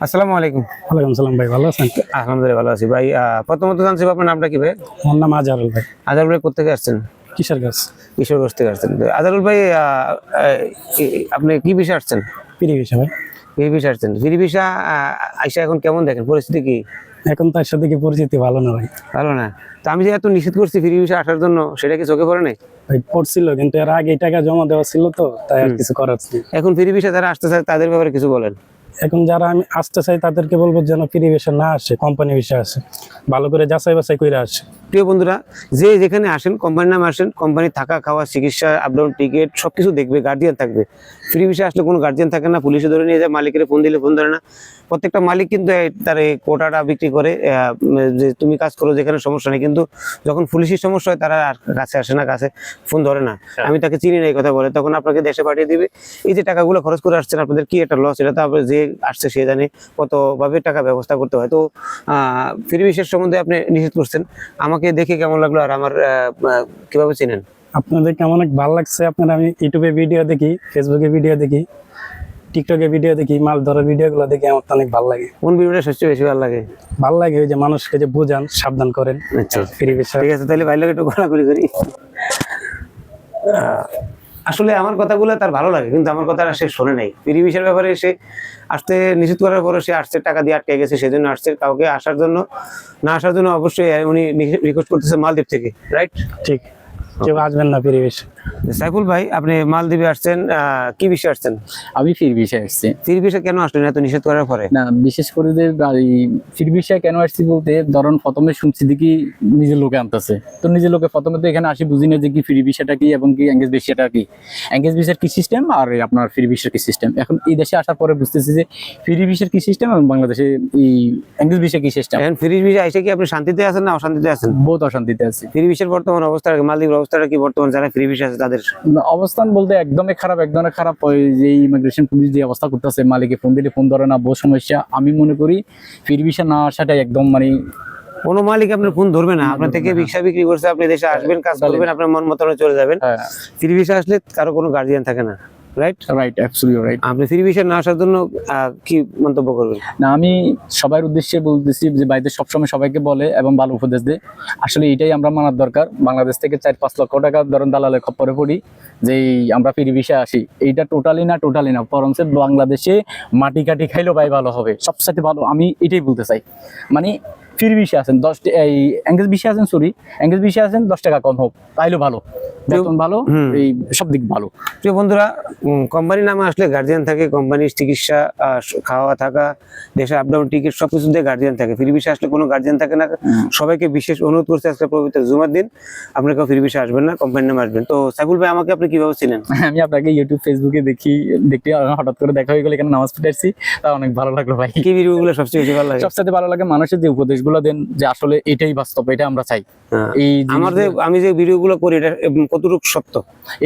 আসসালামু আলাইকুম। ওয়ালাইকুম সালাম ভাই ভালো আছেন? আলহামদুলিল্লাহ ভালো আছি ভাই। প্রথমত জানছি আপনার নামটা কি ভাই? আমার নাম আজহারুল ভাই। আজারুল ভাই কোথেকে আসছেন? কিসের কিশোরগঞ্জ থেকে আসছেন। তো ভাই আহ, আহ, এই- আপনি কি বিষয়ে আসছেন? পিড়ি বিষয় ভাই। ফিরি ভিসা আসছেন। ফিরি ভিসা আইসা এখন কেমন দেখেন? পরিস্থিতি কি? এখন তার সাথে কি পরিচিতি ভালো না ভাই। ভালো না। তো আমি যেহেতু এত নিষেধ করছি ফিরি ভিসা আসার জন্য সেটা কি চোখে পড়ে নাই? ভাই পড়ছিল কিন্তু এর আগে টাকা জমা দেওয়া ছিল তো তাই আর কিছু করার এখন ফিরি ভিসা যারা আসতে চায় তাদের ব্যাপারে কিছু বলেন। এখন যারা আমি আসতে চাই তাদেরকে বলব যেন ফ্রি বিষয় না আসে কোম্পানি বিষয় আসে। ভালো করে যাচাই বাছাই করে আসে। প্রিয় বন্ধুরা যে যেখানে আসেন কোম্পানির নামে আসেন কোম্পানি থাকা খাওয়া চিকিৎসা আপডাউন টিকিট সবকিছু দেখবে গার্জিয়ান থাকবে। ফ্রি বিষয়ে আসলে কোনো গার্জিয়ান থাকে না পুলিশে ধরে নিয়ে যায় মালিকের ফোন দিলে ফোন ধরে না। প্রত্যেকটা মালিক কিন্তু তার এই কোটাটা বিক্রি করে যে তুমি কাজ করো যেখানে সমস্যা নেই। কিন্তু যখন পুলিশের সমস্যা হয় তারা আর কাছে আসে না কাছে ফোন ধরে না। আমি তাকে চিনি না এই কথা বলে। তখন আপনাকে দেশে পাঠিয়ে দিবে। এই যে টাকাগুলো খরচ করে আসছেন আপনাদের কি একটা লস এটা তো যে আসছে সে জানে কতভাবে টাকা ব্যবস্থা করতে হয়। তো ফ্রি বিষয়ের সম্বন্ধে আপনি নিষেধ করছেন। আমাকে দেখে কেমন লাগল আর আমার কীভাবে চিনেন? আপনাদেরকে আমার অনেক ভালো লাগছে? আপনার আমি ইউটিউবে ভিডিও দেখি ফেসবুকে ভিডিও দেখি টিকটকে ভিডিও দেখি মাল ধরার ভিডিওগুলো দেখি আমার অনেক ভালো লাগে। কোন ভিডিওটা সবচেয়ে বেশি ভালো লাগে? ভালো লাগে ওই যে মানুষকে যে বোঝান সাবধান করেন। আচ্ছা। ফ্রি বিষয় ঠিক আছে তাহলে ভাই লোক একটু ঘোরাঘুরি করি। আসলে আমার কথাগুলো তার ভালো লাগে কিন্তু আমার কথাটা সে শোনে নাই। বিষয়ের ব্যাপারে সে আসতে নিষেধ করার পরে সে আসছে টাকা দিয়ে আটকে গেছে সেজন্য আসছে। কাউকে আসার জন্য না আসার জন্য অবশ্যই উনি রিকোয়েস্ট করতেছে মালদ্বীপ থেকে রাইট ঠিক। কেউ আসবেন না বিষয় সাইফুল ভাই আপনি মালদ্বীপে আসছেন কি বিষয়ে আসছেন? আমি ফির বিষয়ে আসছি। ফির বিষয়ে কেন আসলেন? এত নিষেধ করার পরে? না বিশেষ করে যে ফির বিষয়ে কেন আসছি বলতে ধরুন প্রথমে শুনছি দেখি নিজের লোকে আনতেছে। তো নিজের লোকে প্রথমে তো এখানে আসি বুঝি না যে কি ফ্রি বিষয়টা কি এবং কি এঙ্গেজ বিষয়টা কি। এঙ্গেজ বিষয়ের কি সিস্টেম আর আপনার ফ্রি বিষয়ের কি সিস্টেম এখন এই দেশে আসার পরে বুঝতেছি যে ফ্রি বিষয়ের কি সিস্টেম এবং বাংলাদেশে এই এঙ্গেজ বিষয় কি সিস্টেম এখন ফির বিষয়ে এসে কি আপনি শান্তিতে আছেন না অশান্তিতে আছেন? বহুত অশান্তিতে আছি। ফির বিষয়ের বর্তমান অবস্থা মালদ্বীপের অবস্থাটা কি বর্তমান? যারা ফ্রি বিষয় আছে তাদের? অবস্থান বলতে একদমই খারাপ একদমই খারাপ। ওই যে ইমিগ্রেশন পুলিশ যে অবস্থা করতেছে মালিকে ফোন দিলে ফোন ধরে না বহু সমস্যা। আমি মনে করি ফির ভিসা না আসাটা একদম মানে কোনো মালিক আপনার ফোন ধরবে না। আপনার থেকে ভিক্ষা বিক্রি করছে আপনি দেশে আসবেন কাজ করবেন আপনার মন মতো চলে যাবেন। ফির ভিসা আসলে কারও কোনো গার্জিয়ান থাকে না। রাইট রাইট অ্যাবসলিউট রাইট আপনি ফ্রি ভিসা না আসার জন্য কি মন্তব্য করবেন? না আমি সবার উদ্দেশ্যে বলতেছি যে বাড়িতে সবসময় সবাইকে বলে এবং ভালো উপদেশ দেয়। আসলে এটাই আমরা মানার দরকার। বাংলাদেশ থেকে চার পাঁচ লক্ষ টাকা ধরেন দালালের খপ্পরে পড়ি যে আমরা ফিরি বিষয়ে আসি। এইটা টোটালি না টোটালি না। বরঞ্চ বাংলাদেশে মাটি কাটি খাইলেও ভাই ভালো হবে। সবসাথে ভালো আমি এটাই বলতে চাই। মানে ফিরি বিষয়ে আছেন দশ টি- এই এঙ্গেজ বিষয়ে আছেন সরি এঙ্গেজ বিষয়ে আছেন দশ টাকা কম হোক তাইলেও ভালো। বেতন ভালো এই সব দিক ভালো। প্রিয় বন্ধুরা কোম্পানির নামে আসলে গার্জিয়ান থাকে কোম্পানির চিকিৎসা খাওয়া থাকা দেশে আপ ডাউন টিকিট সবকিছু দিয়ে গার্জিয়ান থাকে। ফ্রি ভিসা আসলে কোনো গার্জিয়ান থাকে না। সবাইকে বিশেষ অনুরোধ করছে আজকে পবিত্র জুমার দিন। আপনার কেউ ফ্রি ভিসা আসবেন না কোম্পানির নামে আসবেন। তো সাইফুল ভাই আমাকে আপনি কীভাবে ছিলেন আমি আপনাকে ইউটিউব ফেসবুকে দেখি দেখতে হঠাৎ করে দেখা হয়ে গেলে এখানে নামাজ পড়েছি তা অনেক ভালো লাগল ভাই। কি ভিডিওগুলো সবচেয়ে বেশি ভালো লাগে? সবচেয়ে ভালো লাগে মানুষের যে উপদেশগুলো দেন যে আসলে এটাই বাস্তব এটা আমরা চাই। হ্যাঁ। এই আমার যে আমি যে ভিডিওগুলো করি এটা কতটুকু সত্য?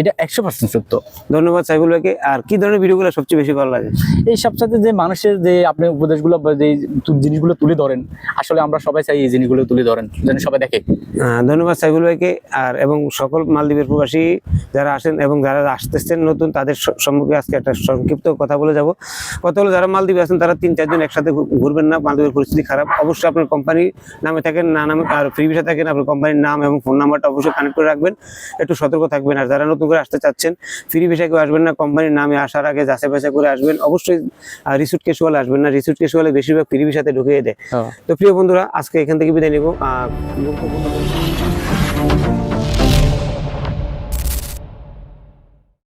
এটা একশো পার্সেন্ট সত্য। ধন্যবাদ সাইফুল ভাইকে। আর কি ধরনের ভিডিওগুলো সবচেয়ে বেশি ভালো লাগে? এই সবসাথে যে মানুষের যে আপনি উপদেশগুলো যে জিনিসগুলো তুলে ধরেন আসলে আমরা সবাই চাই এই জিনিসগুলো তুলে ধরেন যেন সবাই দেখে। ধন্যবাদ সাইফুল ভাইকে। আর এবং সকল মালদ্বীপের প্রবাসী যারা আসেন এবং যারা আসতেছেন নতুন তাদের স- সম্মুখে আজকে একটা সংক্ষিপ্ত কথা বলে যাব। কথা হলো যারা মালদ্বীপে আছেন তারা তিন চারজন একসাথে ঘুরবেন না। মালদ্বীপের পরিস্থিতি খারাপ। অবশ্যই আপনার কোম্পানির নামে থাকেন না নামে আর ফ্রি ভিসা থাকেন আপনার কোম্পানির নাম এবং ফোন নাম্বারটা অবশ্যই কানেক্ট করে রাখবেন। একটু সতর্ক থাকবেন আর যারা নতুন করে আসতে চাচ্ছেন ফ্রি ভিসা কেউ আসবেন না কোম্পানির নামে আসার আগে যাচাই বাছাই করে আসবেন। অবশ্যই রিসুট কেসুয়াল আসবেন না। রিসুট কেসুয়ালে বেশিরভাগ ফ্রি ভিসাতে ঢুকিয়ে দেয়। তো প্রিয় বন্ধুরা আজকে এখান থেকে বিদায় নিব। আহ,